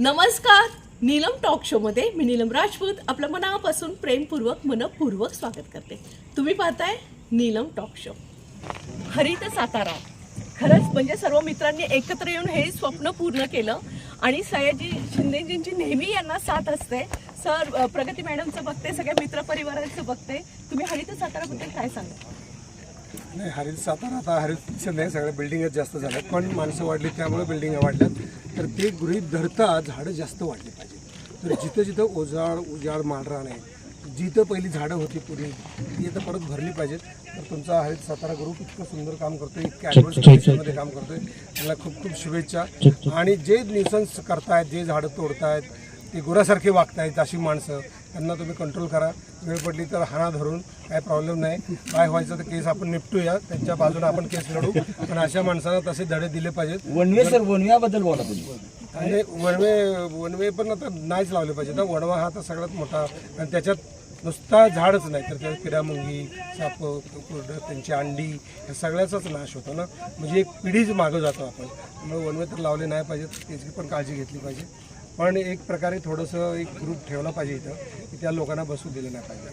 नमस्कार. नीलम टॉक शोमध्ये मी नीलम राजपूत आपलं मनापासून प्रेमपूर्वक मनपूर्वक स्वागत करते. तुम्ही पाहताय नीलम टॉक शो हरित सातारा. खरंच म्हणजे सर्व मित्रांनी एकत्र येऊन हे स्वप्न पूर्ण केलं. आणि सयाजी शिंदेजींची नेहमी यांना साथ असते. सर प्रगती मॅडमचं बघते सगळ्या मित्रपरिवाराचं बघते. तुम्ही हरित साताराबद्दल काय सांगा? नाही हरित सातारा आता हरित नाही सगळ्या बिल्डिंगच जास्त झाल्यात पण माणसं वाढली त्यामुळे बिल्डिंग वाढल्यात. तर ते गृहीत धरता झाडं जास्त वाढली पाहिजे. तर जिथं जिथं ओझाड उजाड मांडरान आहे जिथं पहिली झाडं होती पूर्वी ती आता परत भरली पाहिजेत तर तुमचा हरित सातारा ग्रुप इतकं सुंदर काम करतोय इतक्या ॲडव्हान्स कंडिशनमध्ये काम करतोय. त्याला खूप खूप शुभेच्छा. आणि जे न्यूसन्स करतायत जे झाडं तोडतायत ते गुरासारखे वागतायत अशी माणसं. त्यांना तुम्ही कंट्रोल करा. वेळ पडली तर हाना धरून काय प्रॉब्लेम नाही. काय व्हायचं तर केस आपण निपटूया. त्यांच्या बाजूने आपण केस लढू. पण अशा माणसांना तसे धडे दिले पाहिजेत. वनवे सर वनव्याबद्दल बोला तुम्ही. आणि वनवे वनवे पण आता नाहीच लावले पाहिजे ना वणवा हा तर सगळ्यात मोठा. आणि त्याच्यात नुसता झाडच नाही. तर त्यात किडामुंगी साप कुरडं त्यांची अंडी या सगळ्याचाच नाश होतो ना. म्हणजे एक पिढीच मागं जातो आपण. त्यामुळे वनवे तर लावले नाही पाहिजेत. त्याची पण काळजी घेतली पाहिजे. पण एक प्रकारे थोडंसं एक ग्रुप ठेवला पाहिजे इथं की त्या लोकांना बसू दिलं नाही पाहिजे.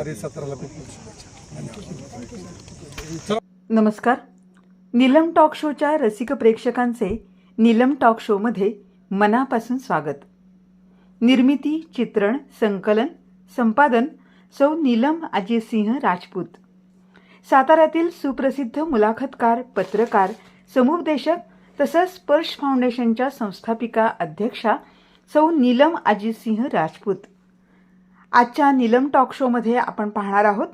अरे सतराला खूप खूप शुभेच्छा. धन्यवाद. चला नमस्कार. नीलम टॉक शोच्या रसिक प्रेक्षकांचे नीलम टॉक शोमध्ये मनापासून स्वागत. निर्मिती चित्रण संकलन संपादन सौ नीलम अजयसिंह राजपूत. साताऱ्यातील सुप्रसिद्ध मुलाखतकार पत्रकार समुपदेशक तसंच स्पर्श फाउंडेशनच्या संस्थापिका अध्यक्षा सौ नीलम अजितसिंह राजपूत. आजच्या नीलम टॉक शोमध्ये आपण पाहणार आहोत.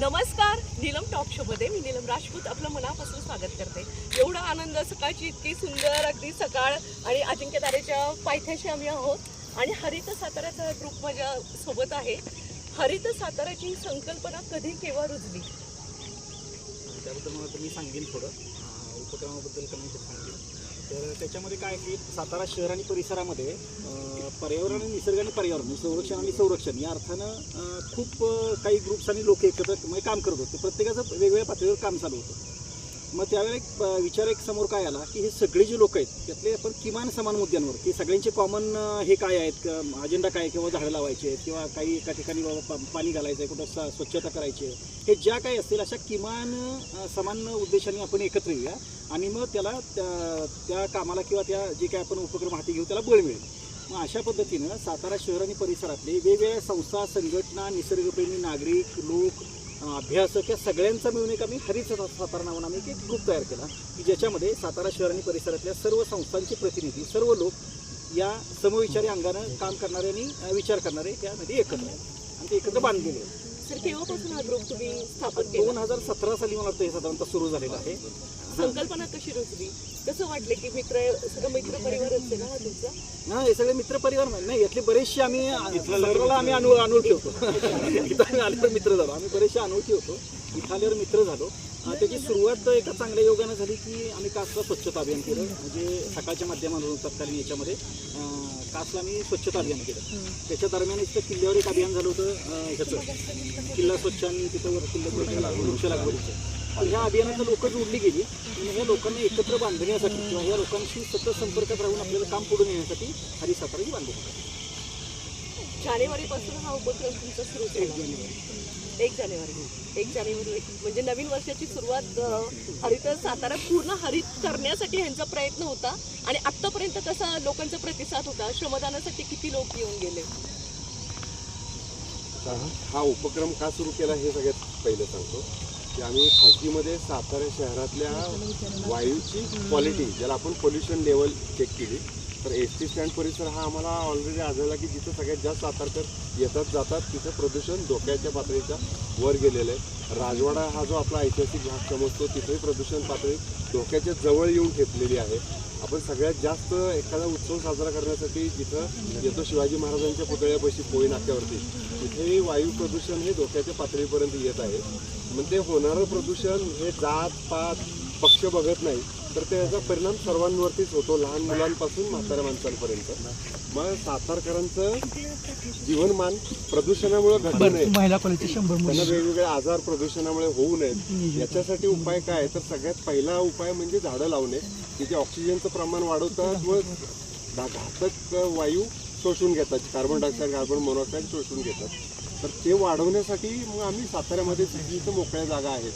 नमस्कार नीलम टॉक शो मध्ये मी नीलम राजपूत आपलं मनापासून स्वागत करते. एवढा आनंद सकाळची इतकी सुंदर अगदी सकाळ आणि अजिंक्य तारेच्या पायथ्याशी आम्ही आहोत. आणि हरित साताऱ्याचा ग्रुप माझ्या सोबत आहे. हरित साताऱ्याची संकल्पना कधी केव्हा रुजली? त्याबद्दल मला तर मी सांगेन थोडं. उपक्रमाबद्दल कमी सांगेन. तर त्याच्यामध्ये काय आहे की सातारा शहर आणि परिसरामध्ये पर्यावरण आणि निसर्ग आणि पर्यावरण म्हणजे संरक्षण आणि संरक्षण या अर्थानं खूप काही ग्रुप्स आणि लोक एकत्र म्हणजे काम करत होते. प्रत्येकाचं वेगवेगळ्या पातळीवर काम चालू होतं. मग त्यावेळेला एक विचार एक समोर काय आला की हे सगळे जे लोक आहेत त्यातले आपण किमान समान मुद्द्यांवर की सगळ्यांचे कॉमन हे काय आहेत अजेंडा काय आहे किंवा झाडं लावायचे आहेत किंवा काही एका ठिकाणी बाबा पा- पाणी घालायचं आहे कुठं स- स्वच्छता करायची आहे हे ज्या काही असतील अशा किमान समान उद्देशाने आपण एकत्र येऊया आणि मग त्याला त्या त्या कामाला किंवा त्या जे काही आपण उपक्रम हाती घेऊ त्याला बळ मिळेल. मग अशा पद्धतीनं सातारा शहर आणि परिसरातले वेगवेगळ्या संस्था संघटना निसर्गप्रेमी नागरिक लोक अभ्यासक या सगळ्यांचा मिळून एक आम्ही हरित साता- सातारा नावानं आम्ही एक ग्रुप तयार केला की ज्याच्यामध्ये सातारा शहर आणि परिसरातल्या सर्व संस्थांचे प्रतिनिधी सर्व लोक या समविचारी अंगानं काम करणारे आणि विचार करणारे त्यामध्ये एकत्र आहेत. आणि ते एकत्र बांधलेले आहेत. सर केव्हापासून हा ग्रुप तुम्ही स्थापन दोन हजार सतरा साली मला वाटतं हे साधारणतः सुरू झालेलं आहे. संकल्पना कशी रुजली? कसं वाटलं की मित्र सगळं मित्र परिवारच आहे ना हा तुमचा? हा हे सगळे मित्र परिवार नाही यातले बरेचसे आम्ही सर्वाला आम्ही अनु अनोळखी होतो. इथं आम्ही आल्यावर मित्र झालो. आम्ही बरेचसे अनोळखी होतो. इथं आल्यावर मित्र झालो. त्याची सुरुवात एका चांगल्या योगानं झाली की आम्ही कासला स्वच्छता अभियान केलं. म्हणजे सकाळच्या माध्यमातून तत्कालीन याच्यामध्ये कासला आम्ही स्वच्छता अभियान केलं. त्याच्या दरम्यान इथं किल्ल्यावर एक अभियान झालं होतं ह्याचं. किल्ला स्वच्छ आणि तिथं वर किल्ला वृक्ष लागवडीचं. ह्या अभियानात लोक जोडली गेली. आणि ह्या लोकांना एकत्र बांधण्यासाठी किंवा ह्या लोकांशी सतत संपर्कात राहून आपल्याला काम पुढे नेण्यासाठी हरी सातारा ही बांधली जानेवारी पासून हा उपक्रम तुमचा सुरू झाला. एक जानेवारी. एक जानेवारी. म्हणजे नवीन वर्षाची सुरुवात हरित सातारा पूर्ण हरित करण्यासाठी ह्यांचा प्रयत्न होता. आणि आतापर्यंत कसा लोकांचा प्रतिसाद होता श्रमदानासाठी किती लोक येऊन गेले? हा उपक्रम का सुरू केला हे सगळ्यात पहिलं सांगतो. की आम्ही खासगीमध्ये सातारा शहरातल्या वायूची क्वालिटी ज्याला आपण पोल्युशन लेवल चेक केली तर एस टी स्टँड परिसर हा आम्हाला ऑलरेडी आढळला की जिथं सगळ्यात जास्त सातारकर येतात जातात तिथं प्रदूषण धोक्याच्या पातळीच्या वर गेलेलं आहे. राजवाडा हा जो आपला ऐतिहासिक भाग समजतो तिथंही प्रदूषण पातळी धोक्याच्या जवळ येऊन ठेपलेली आहे. आपण सगळ्यात जास्त एखादा उत्सव साजरा करण्यासाठी जिथं येतो शिवाजी महाराजांच्या पुतळ्यापाशी पोळी नाक्यावरती तिथेही वायू प्रदूषण हे धोक्याच्या पातळीपर्यंत येत आहे. म्हणजे होणारं प्रदूषण हे जात पात पक्ष बघत नाही. तर त्याचा परिणाम सर्वांवरतीच होतो लहान मुलांपासून म्हाताऱ्या माणसांपर्यंत. मग सातारकरांचं जीवनमान प्रदूषणामुळे घडू नये. महिला कॉलेजचे शंभर त्यांना वेगवेगळे आजार प्रदूषणामुळे होऊ नयेत. याच्यासाठी उपाय काय? तर सगळ्यात पहिला उपाय म्हणजे झाडं लावणे. की जे ऑक्सिजनचं प्रमाण वाढवतात व घातक वायू शोषून घेतात. कार्बन डायऑक्साईड कार्बन मोनॉक्साईड शोषून घेतात. तर ते वाढवण्यासाठी मग आम्ही साताऱ्यामध्ये जिथं मोकळ्या जागा आहेत.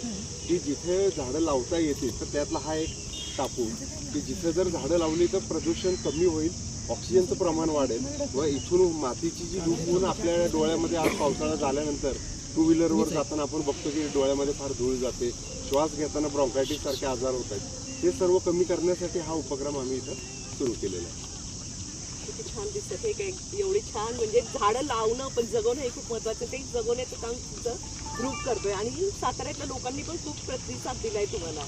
की जिथे झाडं लावता येतील तर त्यातला हा एक टाकून की जिथे जर झाडं लावली तर प्रदूषण कमी होईल ऑक्सिजनचं प्रमाण वाढेल. व इथून मातीची जी धूप होऊन आपल्या डोळ्यामध्ये आज पावसाळा झाल्यानंतर टू व्हीलरवर जाताना आपण बघतो की डोळ्यामध्ये फार धूळ जाते श्वास घेताना ब्रॉन्कायटिस सारखे आजार होत आहेत. ते सर्व कमी करण्यासाठी हा उपक्रम आम्ही इथं सुरू केलेला आहे. किती छान दिसत हे काय एवढी छान म्हणजे झाडं लावणं पण जगवणं हे खूप महत्वाचं ते जगवण्याचं काम तुमचं ग्रुप करतोय. आणि साताऱ्यातल्या लोकांनी पण खूप प्रतिसाद दिलाय तुम्हाला.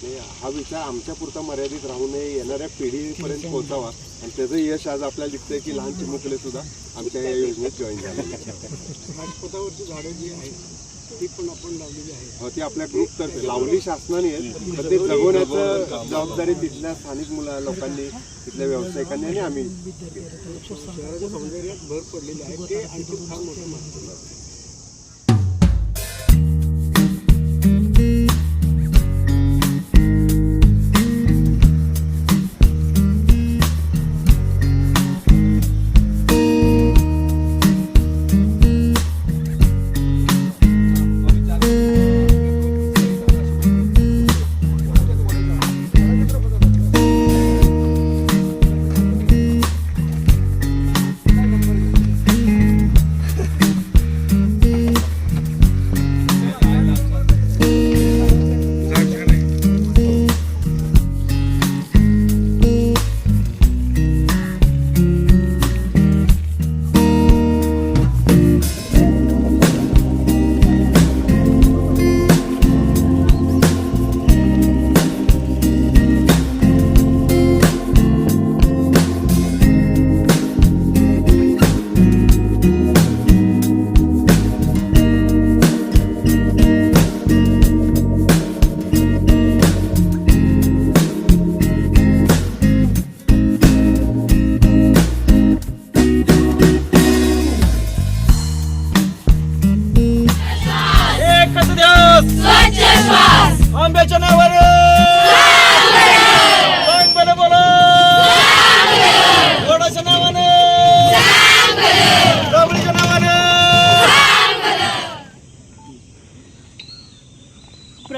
हा विचार आमच्या पुरता मर्यादित राहू नये येणाऱ्या पिढीपर्यंत पोहोचावा. आणि त्याचं यश आज आपल्याला दिसतंय की लहान चिमुकले सुद्धा आमच्या या योजनेत जॉईन. राजपथावरची झाडं जी आहेत ती पण आपण लावलेली आहेत. हो, ती आपल्या ग्रुपतर्फे लावली शासनाने आहेत पण ते जगवण्याचं जबाबदारी तिथल्या स्थानिक मुला लोकांनी तिथल्या व्यावसायिकांनी आणि आम्ही शहराच्या सौंदर्यात भर पडलेली आहे. ते आणखी फार मोठं महत्त्व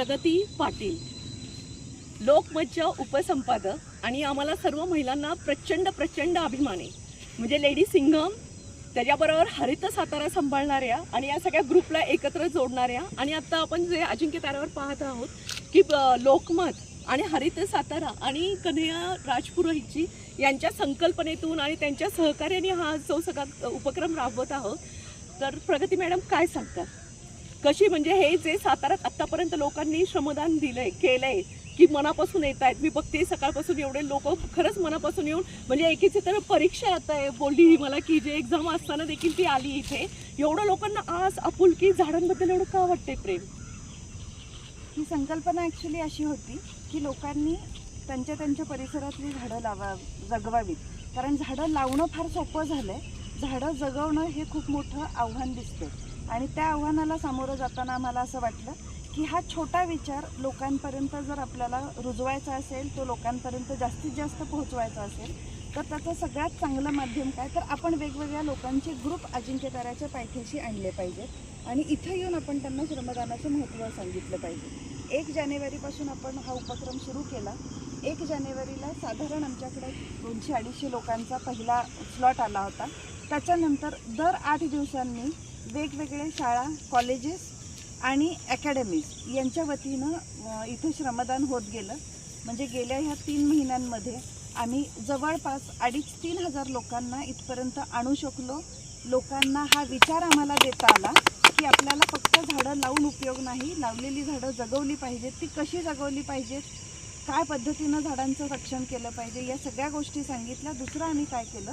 प्रगती पाटील. लोकमतच्या उपसंपादक आणि आम्हाला सर्व महिलांना प्रचंड प्रचंड अभिमान. आहे म्हणजे लेडी सिंघम त्याच्याबरोबर हरित सातारा सांभाळणाऱ्या आणि या सगळ्या ग्रुपला एकत्र जोडणाऱ्या आणि आत्ता आपण जे अजिंक्य ताऱ्यावर पाहत आहोत की लोकमत आणि हरित सातारा आणि कन्हैया राजपुरोहितची यांच्या संकल्पनेतून आणि त्यांच्या सहकार्याने हा जो सगळा उपक्रम राबवत आहोत. तर प्रगती मॅडम काय सांगतात कशी म्हणजे हे जे साताऱ्यात आत्तापर्यंत लोकांनी श्रमदान दिलंय केलंय की मनापासून येत आहेत मी बघते सकाळपासून एवढे लोक खरंच मनापासून येऊन म्हणजे एकीची तर परीक्षा आता आहे बोलली मला की जे एक्झाम असताना देखील ती आली इथे. एवढं लोकांना आज आपुलकी झाडांबद्दल एवढं का वाटते प्रेम? ही संकल्पना ॲक्च्युली अशी होती की लोकांनी त्यांच्या त्यांच्या परिसरातली झाडं लावा जगवावीत. कारण झाडं लावणं फार सोपं झालं आहे झाडं जगवणं हे खूप मोठं आव्हान दिसतं आणि त्या आव्हानाला सामोरं जाताना आम्हाला असं वाटलं की हा छोटा विचार लोकांपर्यंत जर आपल्याला रुजवायचा असेल तो लोकांपर्यंत जास्तीत जास्त पोहोचवायचा असेल तर त्याचं सगळ्यात चांगलं माध्यम काय? तर आपण वेगवेगळ्या लोकांचे ग्रुप अजिंक्यताऱ्याच्या पायथ्याशी आणले पाहिजेत आणि इथं येऊन आपण त्यांना श्रमदानाचं महत्त्व सांगितलं पाहिजे. एक जानेवारीपासून आपण हा उपक्रम सुरू केला. एक जानेवारीला साधारण आमच्याकडे दोनशे अडीचशे लोकांचा पहिला स्लॉट आला होता. त्याच्यानंतर दर आठ दिवसांनी वेगवेगळ्या शाळा कॉलेजेस आणि अकॅडमीज यांच्या वतीनं इथं श्रमदान होत गेलं. म्हणजे गेल्या ह्या तीन महिन्यांमध्ये आम्ही जवळपास अडीच तीन हजार लोकांना इथपर्यंत आणू शकलो. लोकांना हा विचार आम्हाला देता आला की आपल्याला फक्त झाडं लावून उपयोग नाही. लावलेली झाडं जगवली पाहिजेत. ती कशी जगवली पाहिजेत? काय पद्धतीनं झाडांचं रक्षण केलं पाहिजे? या सगळ्या गोष्टी सांगितल्या. दुसरं आम्ही काय केलं?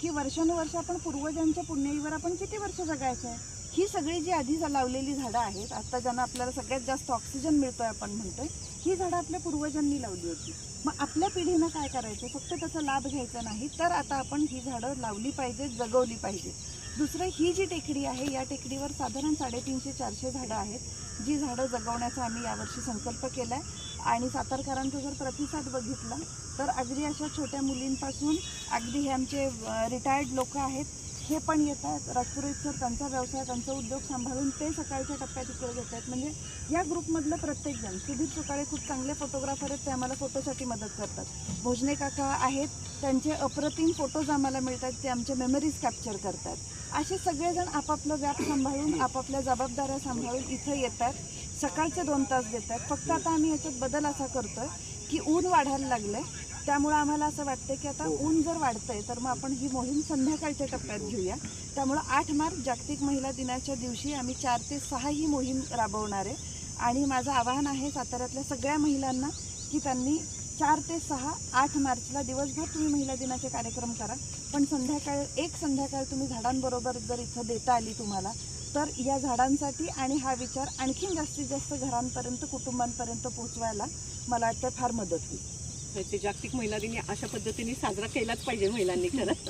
की वर्षानुवर्ष आपण पूर्वजांच्या पुण्याईवर आपण किती वर्ष जगायचं आहे? ही सगळी जी आधी लावलेली झाडं आहेत आता ज्यांना आपल्याला सगळ्यात जास्त ऑक्सिजन मिळतोय आपण म्हणतोय ही झाडं आपल्या पूर्वजांनी लावली होती. मग आपल्या पिढीनं काय करायचं? फक्त त्याचा लाभ घ्यायचा नाही तर आता आपण ही झाडं लावली पाहिजेत जगवली पाहिजेत. दुसरं ही जी टेकडी आहे या टेकडीवर साधारण साडेतीनशे चारशे झाडं आहेत जी झाडं जगवण्याचा आम्ही यावर्षी संकल्प केला आहे आणि सातारकरांचा जर प्रतिसाद बघितला तर अगदी अशा छोट्या मुलींपासून अगदी हे आमचे रिटायर्ड लोक आहेत हे पण येतात. राजपुरोहित सर त्यांचा व्यवसाय त्यांचा उद्योग सांभाळून ते सकाळच्या टप्प्यात इकडे येत आहेत. म्हणजे या ग्रुपमधलं प्रत्येकजण सुधीर चुकाळे खूप चांगले फोटोग्राफर आहेत ते आम्हाला फोटोसाठी मदत करतात. भोजने काका आहेत त्यांचे अप्रतिम फोटोज आम्हाला मिळतात ते आमचे मेमरीज कॅप्चर करतात. असे सगळेजण आपापलं व्याप सांभाळून आपापल्या जबाबदाऱ्या सांभाळून इथं येतात. सकाळचे दोन तास देतात. फक्त आता आम्ही याच्यात बदल असा करतोय की ऊन वाढायला लागलंय. त्यामुळं आम्हाला असं वाटतं की आता ऊन जर वाढतंय तर मग आपण ही मोहीम संध्याकाळच्या टप्प्यात घेऊया. त्यामुळं आठ मार्च जागतिक महिला दिनाच्या दिवशी आम्ही चार ते सहा ही मोहीम राबवणार आहे. आणि माझं आवाहन आहे साताऱ्यातल्या सगळ्या महिलांना की त्यांनी चार ते सहा आठ मार्चला दिवसभर तुम्ही महिला दिनाचे कार्यक्रम करा. पण संध्याकाळ एक संध्याकाळ तुम्ही झाडांबरोबर जर इथं देता आली तुम्हाला तर या झाडांसाठी आणि हा विचार आणखीन जास्तीत जास्त घरांपर्यंत कुटुंबांपर्यंत पोहोचवायला मला वाटतं फार मदत होईल. ते जागतिक महिला दिन अशा पद्धतीने साजरा केलाच पाहिजे महिलांनी खरंच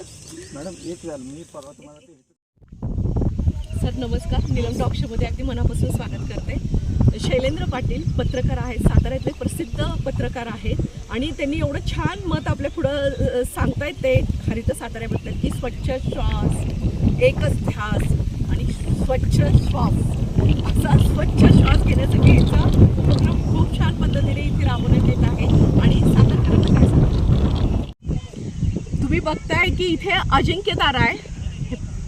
मॅडम एक झालं मी परवा तुम्हाला ते सर नमस्कार. निलम टॉक शोमध्ये अगदी मनापासून स्वागत करते. शैलेंद्र पाटील पत्रकार आहेत साताऱ्यातले प्रसिद्ध पत्रकार आहेत आणि त्यांनी एवढं छान मत आपल्या पुढं सांगतायत ते. हरित साताऱ्याबद्दल की स्वच्छ श्वास एकच ध्यास स्वच्छ श्वास. असा स्वच्छ श्वास घेण्यासाठी याचा उपक्रम खूप छान पद्धतीने इथे राबवण्यात येत आहे आणि काय तुम्ही बघताय की इथे अजिंक्य तारा आहे.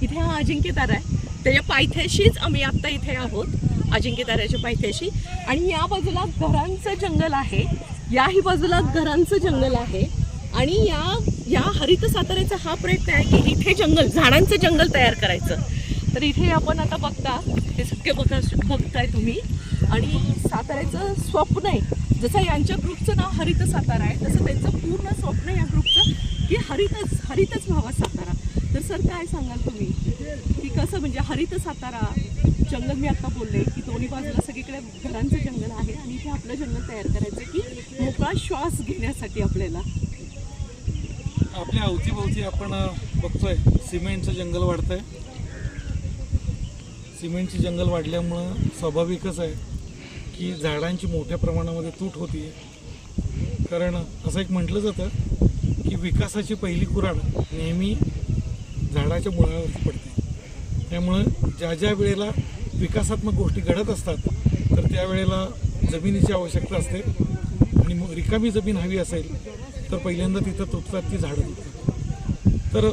इथे हा अजिंक्य तारा आहे. त्याच्या पायथ्याशीच आम्ही आत्ता इथे आहोत अजिंक्य ताऱ्याच्या पायथ्याशी. आणि या बाजूला घरांचं जंगल आहे. याही बाजूला घरांचं जंगल आहे. आणि या या हरित साताऱ्याचा हा प्रयत्न आहे की इथे जंगल झाडांचं जंगल तयार करायचं. तर इथे आपण आता बघता हे सगळे बघा बघताय तुम्ही. आणि साताऱ्याचं स्वप्न आहे. जसं यांच्या ग्रुपचं नाव हरित सातारा आहे तसं त्यांचं पूर्ण स्वप्न या ग्रुपचं की हरितच हरितच व्हावा सातारा. तर सर काय सांगाल तुम्ही? की कसं म्हणजे हरित सातारा जंगल मी आता बोलले की दोन्ही बाजूला सगळीकडे घरांचं जंगल आहे आणि इथे आपलं जंगल तयार करायचं की मोकळा श्वास घेण्यासाठी आपल्याला. आपल्या अवतीभोवती आपण बघतोय सिमेंटचं जंगल वाढतंय. सिमेंटचे जंगल वाढल्यामुळं स्वाभाविकच आहे की झाडांची मोठ्या प्रमाणामध्ये तूट होती. कारण असं एक म्हटलं जातं की विकासाची पहिली कुराड नेहमी झाडाच्या मुळावरती पडते. त्यामुळं ज्या ज्या वेळेला विकासात्मक गोष्टी घडत असतात तर त्यावेळेला जमिनीची आवश्यकता असते. आणि मग रिकामी जमीन हवी असेल तर पहिल्यांदा तिथं तुटतात ती झाडं. तुटतात तर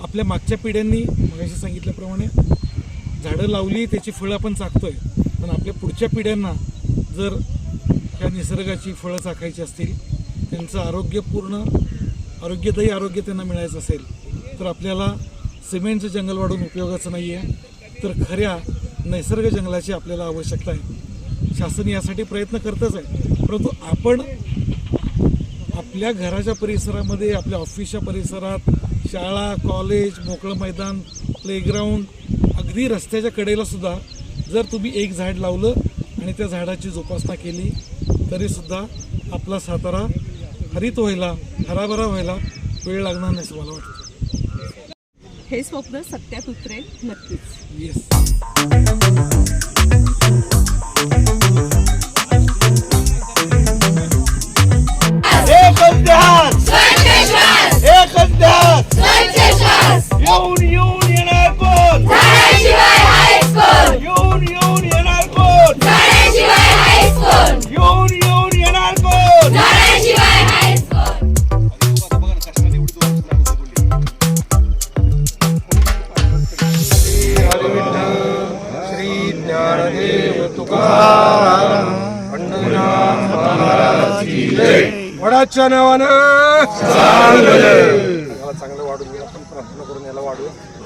आपल्या मागच्या पिढ्यांनी मगाशी सांगितल्याप्रमाणे झाडं लावली त्याची फळं आपण चाकतोय. पण आपल्या पुढच्या पिढ्यांना जर त्या निसर्गाची फळं चाकायची असतील त्यांचं आरोग्यपूर्ण आरोग्यदायी आरोग्य त्यांना मिळायचं असेल तर आपल्याला सिमेंटचं जंगल वाढून उपयोगाचं नाही आहे तर खऱ्या नैसर्ग जंगलाची आपल्याला आवश्यकता आहे. शासन यासाठी प्रयत्न करतच आहे. परंतु आपण आपल्या घराच्या परिसरामध्ये आपल्या ऑफिसच्या परिसरात शाळा कॉलेज मोकळं मैदान प्लेग्राऊंड अगदी रस्त्याच्या कडेला सुद्धा जर तुम्ही एक झाड लावलं आणि त्या झाडाची जोपासना केली तरीसुद्धा आपला सातारा हरित व्हायला हराभरा व्हायला वेळ लागणार नाही असं मला वाटतं. हे स्वप्न सत्यात उतरेल नक्कीच. येस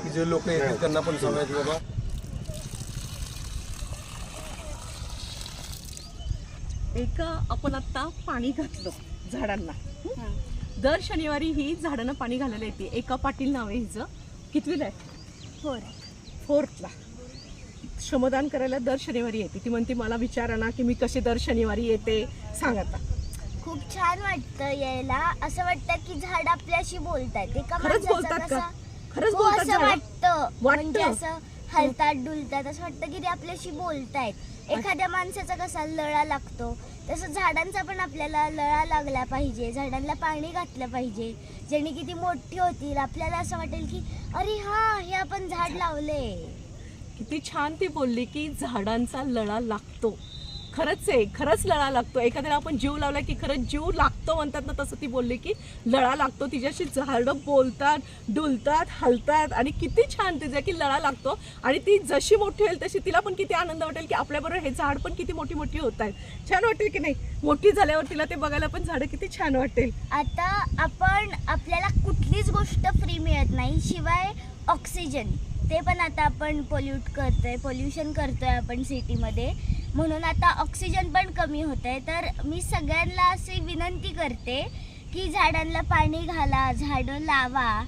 की जे लोक येतील त्यांना पण सांगा की बाबा. एक आपण आता पाणी घातलं झाडांना. हं? दर शनिवारी ही झाडांना पाणी घालायला येते. एका पाटील नाव आहे हिचं. कितवीला आहे? फोर. फोर्थला श्रमदान करायला दर शनिवारी येते. ती म्हणते मला विचारा ना की मी कशी दर शनिवारी येते. सांग आता. खूप छान वाटतं यायला. असं वाटतं की झाड आपल्याशी बोलतात एका खरंच बोलतात का? कसा- खरंच हो, बोलतात असं झाडं? वाटतं. वाटतं? म्हणजे असं हलतात डुलतात असं वाटतं की ते आपल्याशी बोलतायत. एखाद्या माणसाचा कसा लळा लागतो तसं झाडांचा पण आपल्याला लळा लागला पाहिजे झाडांना पाणी घातलं पाहिजे ज्याने किती मोठी होतील. आपल्याला असं वाटेल की अरे हा हे आपण झाड लावले किती छान ती बोलली की झाडांचा लळा लागतो. खरंच आहे खरंच लळा लागतो. एखाद्याला आपण जीव लावला की खरंच जीव लागतो म्हणतात ना तसं ती बोलली की लळा लागतो तिच्याशी झाडं बोलतात डुलतात हलतात आणि किती छान तिच्या की लळा लागतो. आणि ती जशी मोठी होईल तशी तिला पण किती आनंद वाटेल की आपल्याबरोबर हे झाड पण किती मोठी मोठी होत आहेत. छान वाटेल की नाही? मोठी झाल्यावर तिला ते बघायला पण झाडं किती छान वाटेल. आता आपण आपल्याला कुठलीच गोष्ट फ्री मिळत नाही शिवाय ऑक्सिजन ते पण आता आपण पोल्यूट करतोय पोल्युशन करतोय आपण सिटीमध्ये म्हणून आता ऑक्सिजन पण कमी होत आहे तर मी सगळ्यांना अशी विनंती करते की झाडांना पाणी घाला झाडं लावा.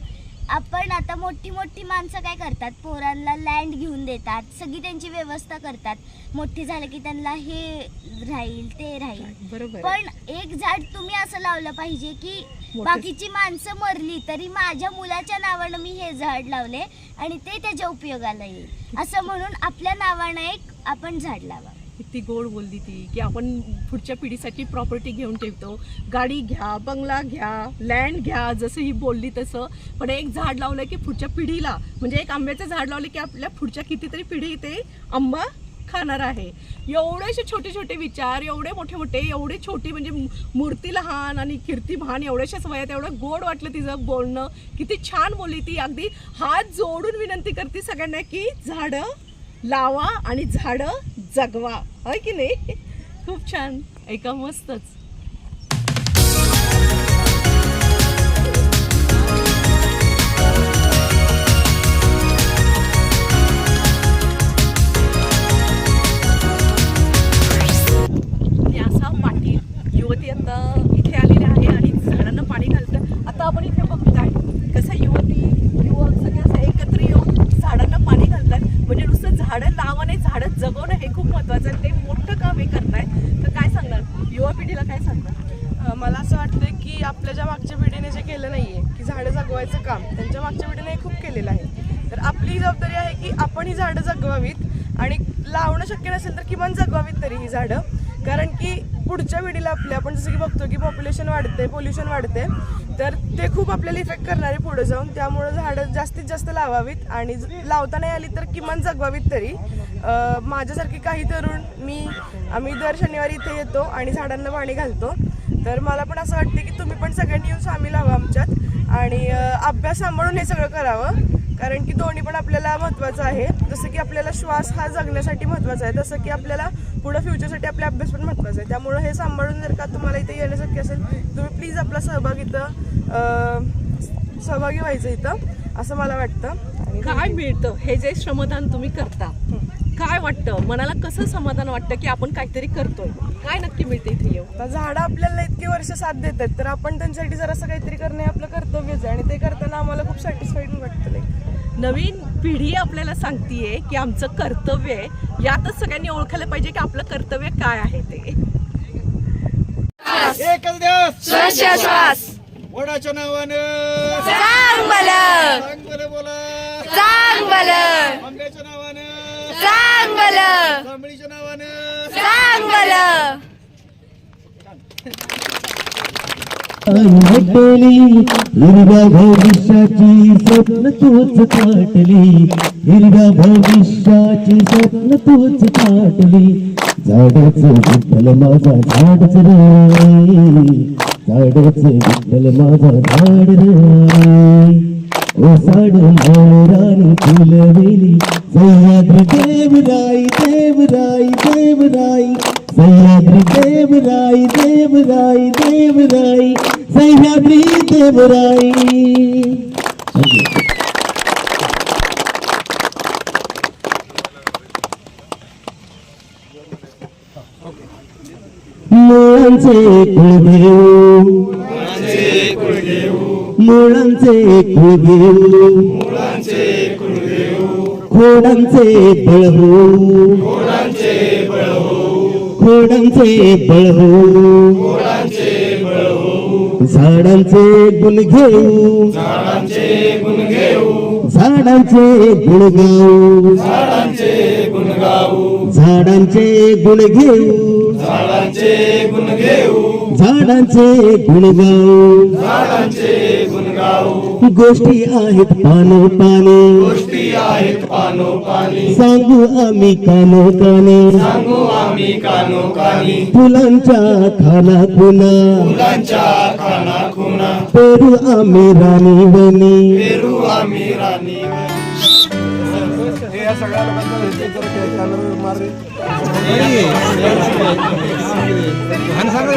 आपण आता मोठी मोठी माणसं काय करतात? पोरांना लँड घेऊन देतात. सगळी त्यांची व्यवस्था करतात. मोठी झालं की त्यांना हे राहील ते राहील. बरोबर. पण एक झाड तुम्ही असं लावलं पाहिजे की बाकीची माणसं मरली तरी माझ्या मुलाच्या नावानं मी हे झाड लावले आणि ते त्याच्या उपयोगाला येईल. असं म्हणून आपल्या नावानं एक आपण झाड लावा. किती गोड बोलली ती की आपण पुढच्या पिढीसाठी प्रॉपर्टी घेऊन ठेवतो. गाडी घ्या बंगला घ्या लँड घ्या जसं ही बोलली तसं. पण एक झाड लावलं की पुढच्या पिढीला म्हणजे एक आंब्याचं झाड लावलं की आपल्या पुढच्या कितीतरी पिढी ते आंबा खाणार आहे. एवढेसे छोटे छोटे विचार एवढे मोठे मोठे एवढे छोटी म्हणजे मूर्ती लहान आणि कीर्ती महान एवढ्याशाच वयात एवढं गोड वाटलं तिचं बोलणं. किती छान बोलली ती. अगदी हात जोडून विनंती करते सगळ्यांना की झाडं लावा आणि झाडं जगवा. होय की नाही? खूप छान. ऐका मस्तच. जास्तीत जास्त लावावीत आणि लावता नाही आली तर किमान जगवावीत तरी. माझ्यासारखी काही तरुण मी आम्ही दर शनिवारी इथे येतो आणि झाडांना पाणी घालतो. तर मला पण असं वाटतं की तुम्ही पण सगळ्यांनी येऊन सामील व्हावं आमच्यात. आणि अभ्यास सांभाळून हे सगळं करावं. कारण की दोन्ही पण आपल्याला महत्त्वाचं आहे. जसं की आपल्याला श्वास हा जगण्यासाठी महत्त्वाचा आहे. तसं की आपल्याला पुढं फ्युचरसाठी आपला अभ्यास पण महत्त्वाचा आहे त्यामुळं हे सांभाळून जर का तुम्हाला इथे येणं शक्य असेल तुम्ही प्लीज आपला सहभाग इथं सहभागी व्हायचं इथं. असं मला वाटतं. काय मिळतं? हे जे श्रमदान तुम्ही करता काय वाटतं? मनाला कसं समाधान वाटतं की आपण काहीतरी करतोय? काय नक्की मिळतं इथे येऊन? आता झाडं आपल्याला इतके वर्ष साथ देतात तर आपण त्यांच्यासाठी जरासं काहीतरी करणं हे आपलं कर्तव्यच आहे. आणि ते करताना आम्हाला खूप सॅटिस्फाईड वाटतं नवीन पिढी आपल्याला सांगतीये की आमचं कर्तव्य आहे यातच सगळ्यांनी ओळखायला पाहिजे की आपलं कर्तव्य काय आहे ते. एकच दिवस. श्वास. वडाच्या नावानं. सांग मला सांग बरं बोला. सांग मला आंब्याच्या नावानं. सांग मला जांभळीच्या नावानं. सांग मला हटली हिरव्या भविष्याची स्वप्न तूच पाटली हिरव्या भविष्याची स्वप्न तूच पाटली झाडच विठ्ठल माझा झाडच रे झाडच विठ्ठल माझा झाड ओसाड मोराने फुलवेली सह्याद्री देवराई देवराई देवराई सह्याद्री देवराई देवराई देवराई सह्याद्री देवराई मुळांचे कुळ घेऊ मुळांचे कुळ घेऊ खोडांचे बळ हो खोडांचे बळ हो झाडांचे गुण घेऊ. झाडांचे गुण गाऊ. झाडांचे गुण घेऊ. झाडांचे गुण गाऊ. गोष्टी आहेत पानोपाने गोष्टी आहेत पानोपाने सांगू आम्ही कानोकाने सांगू आम्ही कानोकाने फुलांच्या खाना खुना. फुलांच्या खाना खुना. पेरू आम्ही राणी बनी. पेरू आम्ही राणी हे या सगळ्या लोकांचा आणि सांग